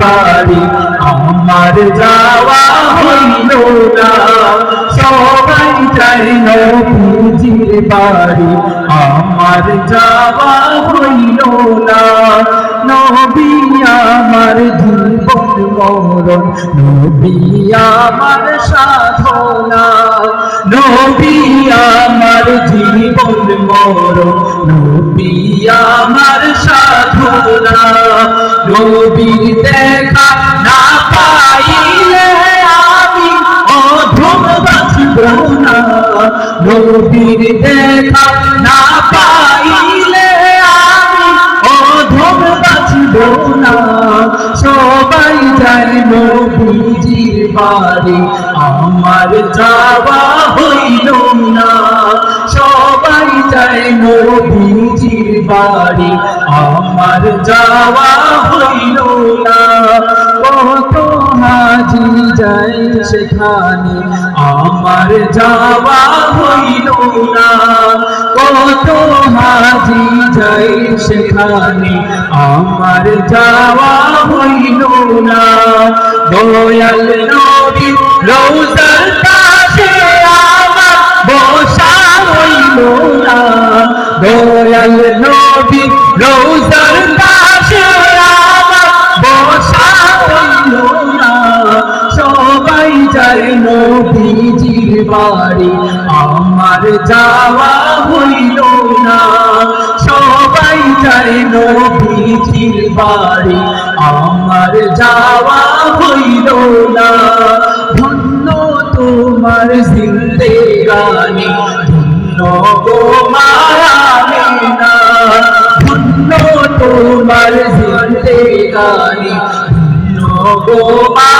বাড়ি, আমার যাওয়া হইল না। সবাই যাইল পিজির বাড়ি, আমার যাওয়া হইল না। নবী আমার জীবন মরণ, নবী আমার সাধনা। নবী আমার জীবন মরণ, নবী আমার সাধনা। নবীর দেখা না পাইলে আমি অধম বাঁচব না। নবীর দেখা না পাইলে আমি অধম বাঁচব না। সবাই যায় নবীজির বাড়ি। আমার যাওয়া বাড়ি। আমার যাওয়া হইল না। কত হাজি যাই সেখানে। আমার যাওয়া হইল না। কত হাজি যাই সেখানে। আমার যাওয়া হইল না। দয়াল নবী রোজার সবাই আমার যাওয়া হইল না, সবাই যায় নবীজির বাড়ি। আমার যাওয়া হইল না, ধন্য তোমার জিন্দেগানি, ধন্য তোমার জিন্দেগানি ধন্য গো মায়ামিনা